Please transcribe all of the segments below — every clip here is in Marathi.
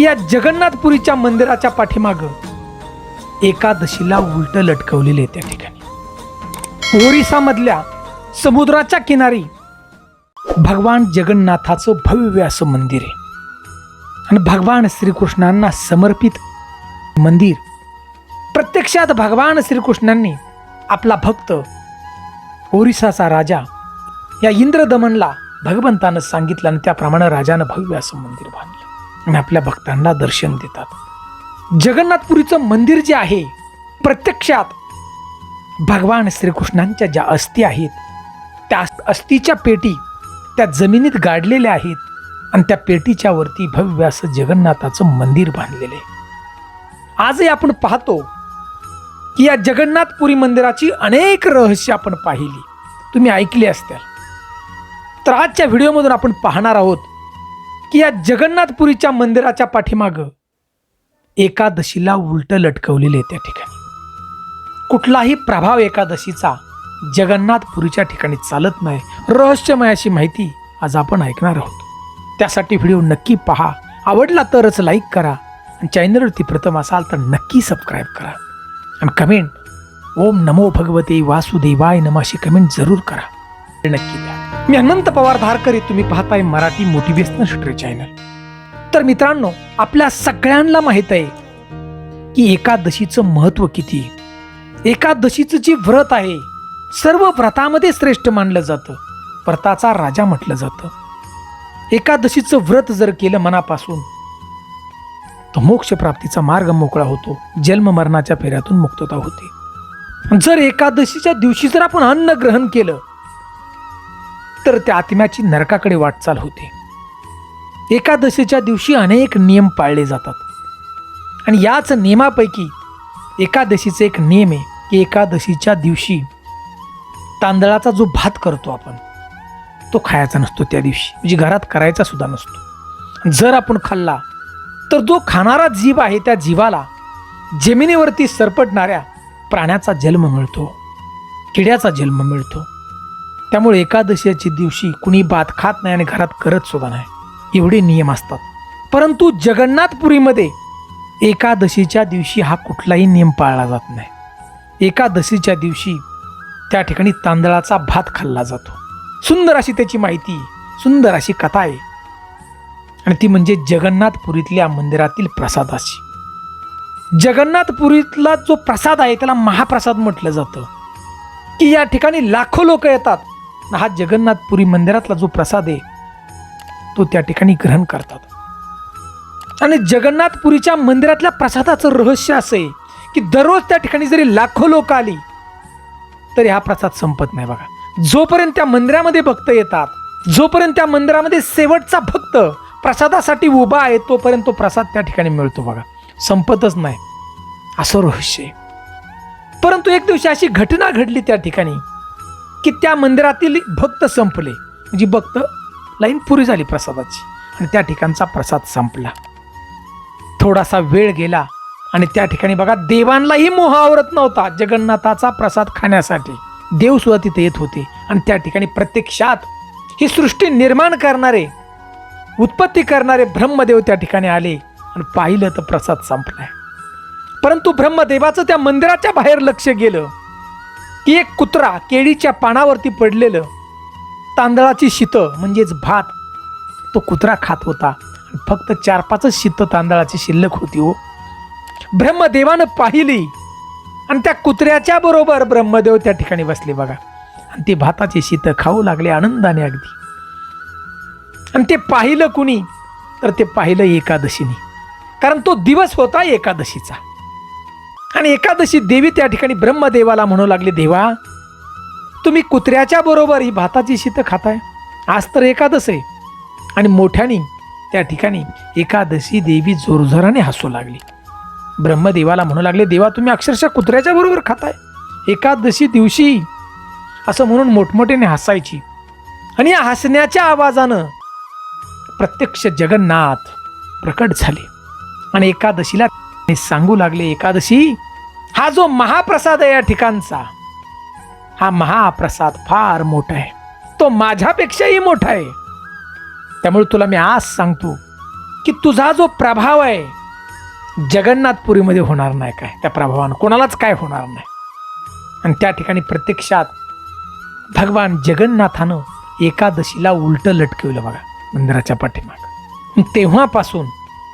की या जगन्नाथपुरीच्या मंदिराच्या पाठीमाग एकादशीला उलट लटकवलेले त्या ठिकाणी. ओरिसामधल्या समुद्राच्या किनारी भगवान जगन्नाथाचं भव्य असं मंदिर आहे. आणि भगवान श्रीकृष्णांना समर्पित मंदिर. प्रत्यक्षात भगवान श्रीकृष्णांनी आपला भक्त ओरिसाचा राजा या इंद्रदमनला भगवंतानं सांगितलं आणि त्याप्रमाणे राजानं भव्य असं मंदिर बांधलं. आणि आपल्या भक्तांना दर्शन देतात. जगन्नाथपुरीचं मंदिर जे आहे प्रत्यक्षात भगवान श्रीकृष्णांच्या ज्या अस्थी आहेत त्या अस्थीच्या पेटी त्या जमिनीत गाडलेल्या आहेत आणि त्या पेटीच्या वरती भव्य असं जगन्नाथाचं मंदिर बांधलेलं आहे. आजही आपण पाहतो की या जगन्नाथपुरी मंदिराची अनेक रहस्य आपण पाहिली. तुम्ही ऐकली असत्या तर आजच्या व्हिडिओमधून आपण पाहणार आहोत की या जगन्नाथपुरीच्या मंदिराच्या पाठीमागं एकादशीला उलट लटकवलेले आहे त्या ठिकाणी. कुठलाही प्रभाव एकादशीचा जगन्नाथपुरीच्या ठिकाणी चालत नाही. रहस्यमय अशी माहिती आज आपण ऐकणार आहोत. त्यासाठी व्हिडिओ नक्की पहा. आवडला तरच लाईक करा आणि चॅनलवरती प्रथम असाल तर नक्की सबस्क्राईब करा. आणि कमेंट ओम नमो भगवते वासुदेवाय नमाशी कमेंट जरूर करा. नक्की द्या. मी अनंत पवार धारकरी तुम्ही पाहताय मराठी मोटिवेशनल स्ट्री चॅनल तर मित्रांनो आपल्या सगळ्यांना माहीत आहे की एकादशीचं महत्त्व किती एकादशीचं जे व्रत आहे सर्व व्रतामध्ये श्रेष्ठ मानलं जातं. व्रताचा राजा म्हटलं जातं. एकादशीचं व्रत जर केलं मनापासून तर मोक्ष प्राप्तीचा मार्ग मोकळा होतो. जन्म मरणाच्या फेऱ्यातून मुक्तता होते. जर एकादशीच्या दिवशी जर आपण अन्न ग्रहण केलं तर त्या आत्म्याची नरकाकडे वाटचाल होते. एकादशीच्या दिवशी अनेक नियम पाळले जातात. आणि याच नियमापैकी एकादशीचे एक नियम आहे की एकादशीच्या दिवशी तांदळाचा जो भात करतो आपण तो खायचा नसतो त्या दिवशी. म्हणजे घरात करायचा सुद्धा नसतो. जर आपण खाल्ला तर जो खाणारा जीव आहे त्या जीवाला जमिनीवरती सरपटणाऱ्या प्राण्याचा जन्म मिळतो किड्याचा जन्म मिळतो. त्यामुळे एकादशीच्या दिवशी कुणी भात खात नाही आणि घरात करत सुद्धा नाही. एवढे नियम असतात. परंतु जगन्नाथपुरीमध्ये एकादशीच्या दिवशी हा कुठलाही नियम पाळला जात नाही. एकादशीच्या दिवशी त्या ठिकाणी तांदळाचा भात खाल्ला जातो. सुंदर अशी त्याची माहिती सुंदर अशी कथा आहे. आणि ती म्हणजे जगन्नाथपुरीतल्या मंदिरातील प्रसादाची. जगन्नाथपुरीतला जो प्रसाद आहे त्याला महाप्रसाद म्हटलं जातं. की या ठिकाणी लाखो लोक येतात. हा जगन्नाथपुरी मंदिरातला जो प्रसाद आहे तो त्या ठिकाणी ग्रहण करतात. आणि जगन्नाथपुरीच्या मंदिरातल्या प्रसादाचं रहस्य असं आहे की दररोज त्या ठिकाणी जरी लाखो लोक आली तरी हा प्रसाद संपत नाही बघा. जोपर्यंत त्या मंदिरामध्ये भक्त येतात जोपर्यंत त्या मंदिरामध्ये शेवटचा भक्त प्रसादासाठी उभा आहे तोपर्यंत तो प्रसाद त्या ठिकाणी मिळतो बघा. संपतच नाही. असं रहस्य आहे. परंतु एक दिवशी अशी घटना घडली त्या ठिकाणी. की त्या मंदिरातील भक्त संपले. म्हणजे भक्त लाईन पुरी झाली प्रसादाची. आणि त्या ठिकाणचा प्रसाद संपला. थोडासा वेळ गेला आणि त्या ठिकाणी बघा देवांनाही मोह आवरत नव्हता. जगन्नाथाचा प्रसाद खाण्यासाठी. देव सुद्धा तिथे येत होते. आणि त्या ठिकाणी प्रत्यक्षात ही सृष्टी निर्माण करणारे उत्पत्ती करणारे ब्रह्मदेव त्या ठिकाणी आले आणि पाहिलं तर प्रसाद संपलाय. परंतु ब्रह्मदेवाचं त्या मंदिराच्या बाहेर लक्ष गेलं. की एक कुत्रा केळीच्या पानावरती पडलेलं तांदळाची शीतं म्हणजेच भात तो कुत्रा खात होता. आणि फक्त चार पाचच शीतं तांदळाची शिल्लक होती हो. ब्रह्मदेवानं पाहिली आणि त्या कुत्र्याच्या बरोबर ब्रह्मदेव त्या ठिकाणी बसले बघा. आणि ते भाताचे शीतं खाऊ लागले आनंदाने अगदी. आणि ते पाहिलं कुणी? तर ते पाहिलं एकादशीने. कारण तो दिवस होता एकादशीचा. आणि एकादशी देवी त्या ठिकाणी ब्रह्मदेवाला म्हणू लागले देवा तुम्ही कुत्र्याच्या बरोबर ही भाताची शीतं खाताय. आज तर एकादश आहे. आणि मोठ्याने त्या ठिकाणी एकादशी देवी जोरजोराने हसू लागली. ब्रह्मदेवाला म्हणू लागले देवा तुम्ही अक्षरशः कुत्र्याच्या बरोबर खाताय. एकादशी दिवशी असं म्हणून मोठमोठ्याने हसायची. आणि या हसण्याच्या आवाजानं प्रत्यक्ष जगन्नाथ प्रकट झाले. आणि एकादशीला ते सांगू लागले एकादशी हा जो महाप्रसाद आहे या ठिकाणचा हा महाप्रसाद फार मोठा आहे. तो माझ्यापेक्षाही मोठा आहे. त्यामुळे तुला मी आज सांगतो की तुझा जो प्रभाव आहे जगन्नाथपुरीमध्ये होणार नाही काय. त्या प्रभावानं कोणालाच काय होणार नाही. आणि त्या ठिकाणी प्रत्यक्षात भगवान जगन्नाथानं एकादशीला उलटं लटकवलं बघा मंदिराच्या पाठीमाग. तेव्हापासून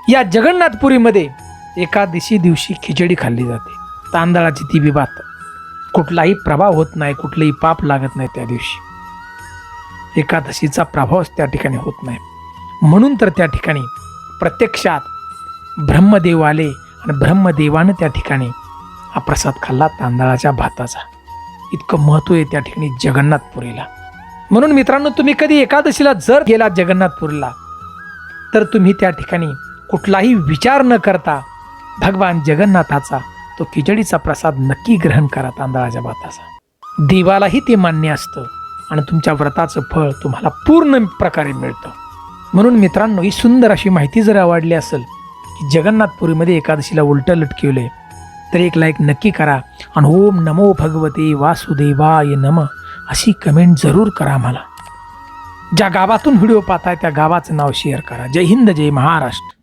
या जगन्नाथपुरीमध्ये एकादशी दिवशी खिचडी खाल्ली जाते. तांदळाची ती बी कुठलाही प्रभाव होत नाही कुठलंही पाप लागत नाही त्या दिवशी. एकादशीचा प्रभावच त्या ठिकाणी होत नाही. म्हणून तर त्या ठिकाणी प्रत्यक्षात ब्रह्मदेव आले आणि ब्रह्मदेवानं त्या ठिकाणी हा प्रसाद खाल्ला तांदळाच्या भाताचा. इतकं महत्त्व आहे त्या ठिकाणी जगन्नाथपुरीला. म्हणून मित्रांनो तुम्ही कधी एकादशीला जर गेला जगन्नाथपुरीला तर तुम्ही त्या ठिकाणी कुठलाही विचार न करता भगवान जगन्नाथाचा तो खिचडीचा प्रसाद नक्की ग्रहण करा तांदळाच्या भाताचा. देवालाही ते मान्य असतं आणि तुमच्या व्रताचं फळ तुम्हाला पूर्ण प्रकारे मिळतं. म्हणून मित्रांनो ही सुंदर अशी माहिती जर आवडली असेल की जगन्नाथपुरीमध्ये एकादशीला उलटं लटकिवले तर एक लाईक नक्की करा आणि ओम नमो भगवते वासुदेवाय नम अशी कमेंट जरूर करा मला ज्या गावातून व्हिडिओ पाहताय त्या गावाचं नाव शेअर करा. जय हिंद जय महाराष्ट्र.